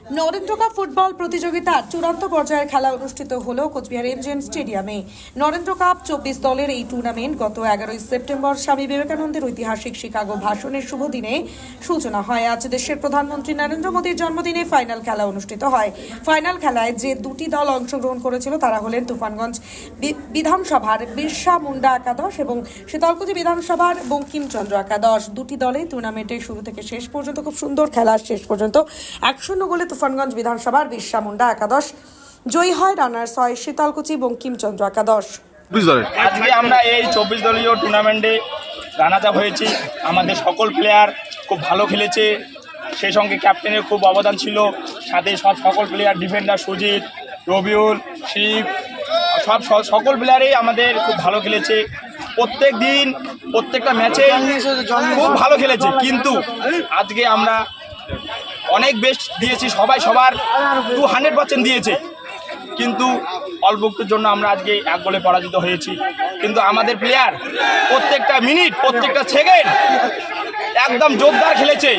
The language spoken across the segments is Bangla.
নরেন্দ্র কাপ ফুটবল প্রতিযোগিতার চূড়ান্ত পর্যায়ের খেলা অনুষ্ঠিত হল কোচবিহার এমজেন স্টেডিয়ামে। নরেন্দ্র কাপ চব্বিশ দলের এই টুর্নামেন্ট গত এগারোই সেপ্টেম্বর স্বামী বিবেকানন্দের ঐতিহাসিক শিকাগো ভাষণের শুভ দিনে সূচনা হয়। আজ দেশের প্রধানমন্ত্রী নরেন্দ্র মোদীর জন্মদিনে ফাইনাল খেলা অনুষ্ঠিত হয়। ফাইনাল খেলায় যে দুটি দল অংশগ্রহণ করেছিল তারা হলেন তুফানগঞ্জ বিধানসভার বিরসা মুন্ডা একাদশ এবং শীতলকুচি বিধানসভার বঙ্কিমচন্দ্র একাদশ। দুটি দলে টুর্নামেন্টের শুরু থেকে শেষ পর্যন্ত, খুব সুন্দর খেলা শেষ পর্যন্ত। এক শূন্য গোলে তুফানগঞ্জ বিধানসভার বিরসা মুন্ডা একাদশ জয়ী হয় রানার্স হয় শীতলকুচি বঙ্কিমচন্দ্র একাদশ। আজকে আমরা এই চব্বিশ দলীয় টুর্নামেন্টে আপ হয়েছি। আমাদের সকল প্লেয়ার খুব ভালো খেলেছে। সেই সঙ্গে ক্যাপ্টেনের খুব অবদান ছিল। সাথে সব সকল প্লেয়ার ডিফেন্ডার সুজিত রবিউল শিব সব সকল প্লেয়ারই আমাদের খুব ভালো খেলেছে। প্রত্যেক দিন প্রত্যেকটা ম্যাচে খুব ভালো খেলেছে। কিন্তু আজকে আমরা অনেক বেস্ট দিয়েছি, সবাই সবার টু হান্ড্রেড পার্সেন্ট দিয়েছে। কিন্তু অল্প একটুর জন্য আমরা আজকে এক গোলে পরাজিত হয়েছি। কিন্তু আমাদের প্লেয়ার প্রত্যেকটা মিনিট প্রত্যেকটা সেকেন্ড একদম জোরদার খেলেছে।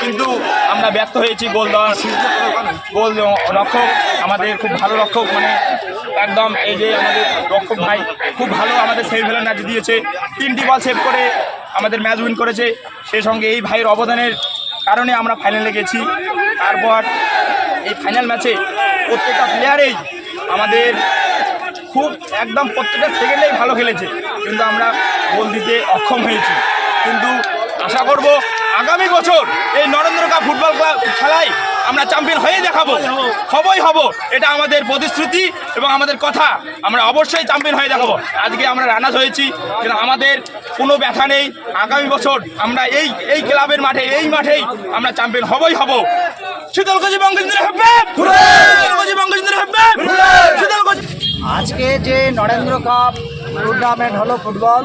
কিন্তু আমরা ব্যর্থ হয়েছি গোল দেওয়ার। গোল রক্ষক, আমাদের খুব ভালো রক্ষক মানে একদম এই যে আমাদের রক্ষক ভাই খুব ভালো আমাদের সেমিফাইনাল ম্যাচ দিয়েছে। তিনটি বল সেভ করে আমাদের ম্যাচ উইন করেছে। সেই সঙ্গে এই ভাইয়ের অবদানের কারণে আমরা ফাইনালে গেছি। তারপর এই ফাইনাল ম্যাচে প্রত্যেকটা প্লেয়ারেই আমাদের খুব একদম প্রত্যেকটা সেকেন্ডেই ভালো খেলেছে। কিন্তু আমরা গোল দিতে অক্ষম হয়েছি। কিন্তু আশা করব আগামী বছর এই নরেন্দ্র কাপ ফুটবল খেলায় আমরা চ্যাম্পিয়ন হয়ে দেখাবো। হবই হব। এটা আমাদের প্রতিশ্রুতি এবং আমাদের কথা। আমরা অবশ্যই চ্যাম্পিয়ন হয়ে দেখাবো। আজকে আমরা রানাস হয়েছি। কিন্তু আমাদের কোনো ব্যথা নেই। আগামী বছর আমরা এই এই ক্লাবের মাঠে, এই মাঠেই আমরা চ্যাম্পিয়ন হবই হব। শীতলকুচি বঙ্গেন্দ্র হেব্বে শীতলকুচি আজকে যে নরেন্দ্র কাপ টুর্নামেন্ট হলো ফুটবল,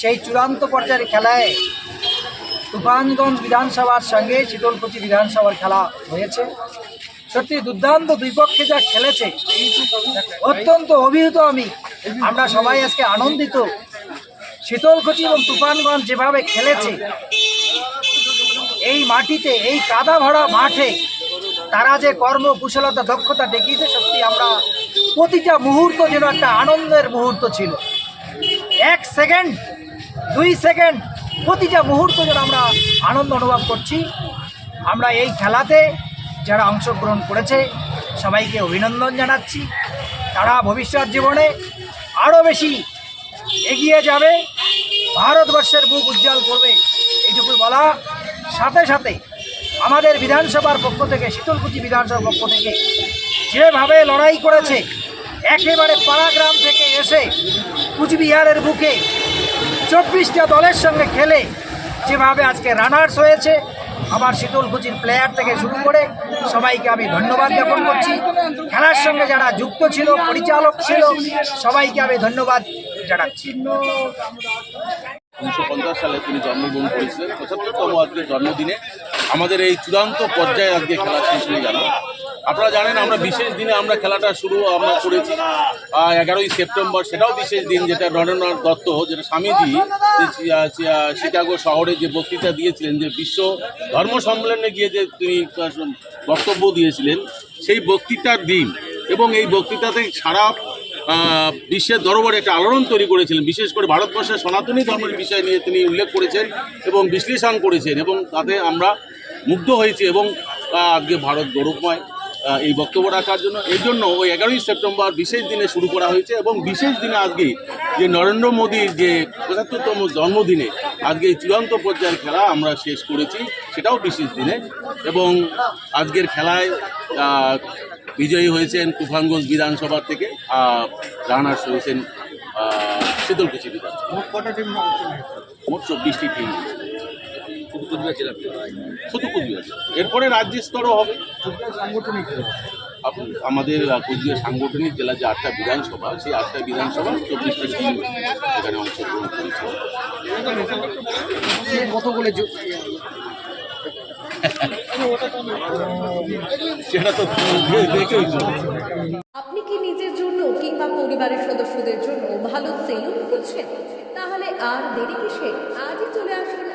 সেই চূড়ান্ত পর্যায়ের খেলায় তুফানগঞ্জ বিধানসভার সঙ্গে শীতলকুচি বিধানসভার খেলা হয়েছে। সত্যি দুর্দান্ত দুই পক্ষে যা খেলেছে, অত্যন্ত অভিভূত আমি। আমরা সবাই আজকে আনন্দিত। শীতলকুচি এবং তুফানগঞ্জ যেভাবে খেলেছে, এই মাটিতে, এই কাদা ভরা মাঠে তারা যে কর্মকুশলতা দক্ষতা দেখিয়েছে, সত্যি আমরা প্রতিটা মুহূর্ত যেন একটা আনন্দের মুহূর্ত ছিল। এক সেকেন্ড, দুই সেকেন্ড প্রতিটা মুহূর্ত যেন আমরা আনন্দ অনুভব করছি। আমরা এই খেলাতে যারা অংশগ্রহণ করেছে, সবাইকে অভিনন্দন জানাচ্ছি। তারা ভবিষ্যৎ জীবনে আরও বেশি এগিয়ে যাবে। ভারতবর্ষের বুক উজ্জ্বল করবে, এইটুকু বলা। সাথে সাথে আমাদের বিধানসভার পক্ষ থেকে, শীতলকুচি বিধানসভার পক্ষ থেকে যেভাবে লড়াই করেছে, একেবারে পাড়াগ্রাম থেকে এসে কুচবিহারের বুকে চব্বিশটা দলের সঙ্গে খেলে যেভাবে আজকে রানার্স হয়েছে আমার শীতলকুচির প্লেয়ার থেকে শুরু করে সবাইকে আমি ধন্যবাদ জ্ঞাপন করছি। খেলার সঙ্গে যারা যুক্ত ছিল, পরিচালক ছিল, সবাইকে আমি ধন্যবাদ জানাচ্ছি। উনিশশো পঞ্চাশ সালে তিনি জন্মগ্রহণ করেছিলেন। পঁচাত্তরতম আজকে জন্মদিনে আমাদের এই চূড়ান্ত পর্যায়ে আজকে খেলা শেষ হয়ে গেল। আপনারা জানেন আমরা বিশেষ দিনে আমরা খেলাটা শুরু আমরা করেছি এগারোই সেপ্টেম্বর, সেটাও বিশেষ দিন যেটা নরেন্দ্রনাথ দত্ত, যেটা স্বামীজি শিকাগো শহরে যে বক্তৃতা দিয়েছিলেন, যে বিশ্ব ধর্ম সম্মেলনে গিয়ে যে তিনি বক্তব্য দিয়েছিলেন, সেই বক্তৃতার দিন এবং এই বক্তৃতাতে সারা বিশ্বের দরবারে একটা আলোড়ন তৈরি করেছিলেন, বিশেষ করে ভারতবর্ষের সনাতনী ধর্মের বিষয় নিয়ে তিনি উল্লেখ করেছেন এবং বিশ্লেষণ করেছেন এবং তাতে আমরা মুগ্ধ হয়েছি এবং আজকে ভারত গৌরবময়। এই বক্তব্য রাখার জন্য। এই জন্য ওই এগারোই সেপ্টেম্বর বিশেষ দিনে শুরু করা হয়েছে এবং বিশেষ দিনে আজকে যে নরেন্দ্র মোদীর যে পঁচাত্তরতম জন্মদিনে আজকে এই চূড়ান্ত পর্যায়ের খেলা আমরা শেষ করেছি সেটাও বিশেষ দিনে। এবং আজকের খেলায় বিজয়ী হয়েছেন তুফানগঞ্জ বিধানসভা থেকে রানার্স হয়েছেন শীতলকুচি বিধানসভা মোট চব্বিশটি টিম কুচবিহার জেলা শুধু কুচবিহার এরপরে রাজ্য স্তরও হবে। আপ- আমাদের কুচবিহার সাংগঠনিক জেলা যে আটটা বিধানসভা সেই আটটা বিধানসভা চব্বিশটা টিম এখানে অংশগ্রহণ করেছে। কতগুলো সেটা তো। আপনি কি নিজের জন্য কিংবা পরিবারের সদস্যদের জন্য ভালো সেলুন খুঁজছেন? তাহলে আর দেরি কিসে? আজই চলে আসুন